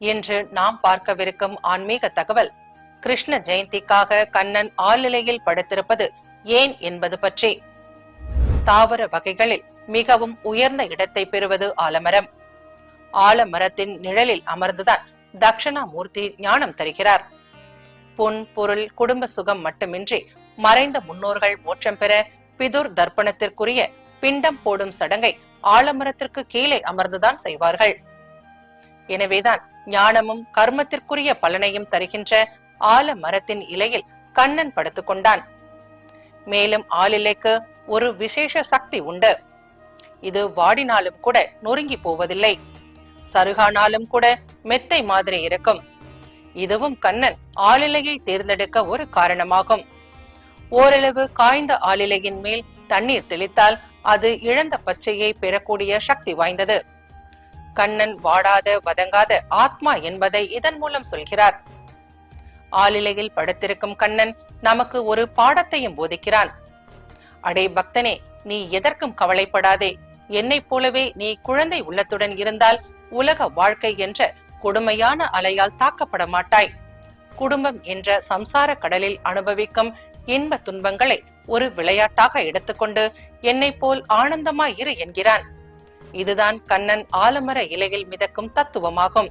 இன்று நாம் பார்க்கவிருக்கும் ஆன்மீக தகவல். கிருஷ்ண ஜெயந்திக்காக கண்ணன் ஆளிலையில் படுத்திருப்பது ஏன் என்பது பற்றி. தாவர வகைகளில் மிகவும் உயர்ந்த இடத்தை பெறுவது ஆலமரம். ஆலமரத்தின் நிழலில் அமர்ந்துதான் தக்ஷணாமூர்த்தி ஞானம் தருகிறார். பொன் பொருள் குடும்ப சுகம் மட்டுமின்றி மறைந்த முன்னோர்கள் மோட்சம் பெற பிதுர் தர்ப்பணத்திற்குரிய பிண்டம் போடும் சடங்கை ஆலமரத்திற்கு கீழே அமர்ந்துதான் செய்வார்கள். எனவேதான் ஞானமும் கர்மத்திற்குரிய பலனையும் தருகின்ற ஆல மரத்தின் இலையில் கண்ணன் படுத்துக் கொண்டான். மேலும் ஆளிலைக்கு ஒரு விசேஷ சக்தி உண்டு. இது வாடினாலும் கூட நொறுங்கி போவதில்லை. சருகானாலும் கூட மெத்தை மாதிரி இருக்கும். இதுவும் கண்ணன் ஆளிலையை தேர்ந்தெடுக்க ஒரு காரணமாகும். ஓரளவு காய்ந்த ஆளிலையின் மேல் தண்ணீர் தெளித்தால் அது இழந்த பச்சையை பெறக்கூடிய சக்தி வாய்ந்தது. கண்ணன் வாடாத வதங்காத ஆத்மா என்பதை இதன் மூலம் சொல்கிறார். ஆளிலையில் படுத்திருக்கும் கண்ணன் நமக்கு ஒரு பாடத்தையும் போதிக்கிறான். அடே பக்தனே நீ எதற்கும் கவலைப்படாதே. என்னைப் போலவே நீ குழந்தை உள்ளத்துடன் இருந்தால் உலக வாழ்க்கை என்ற கொடுமையான அலையால் தாக்கப்பட மாட்டாய். குடும்பம் என்ற சம்சார கடலில் அனுபவிக்கும் இன்ப துன்பங்களை ஒரு விளையாட்டாக எடுத்துக்கொண்டு என்னைப் போல் ஆனந்தமாய் இரு என்கிறான். இதுதான் கண்ணன் ஆலமர இலையில் மிதக்கும் தத்துவமாகும்.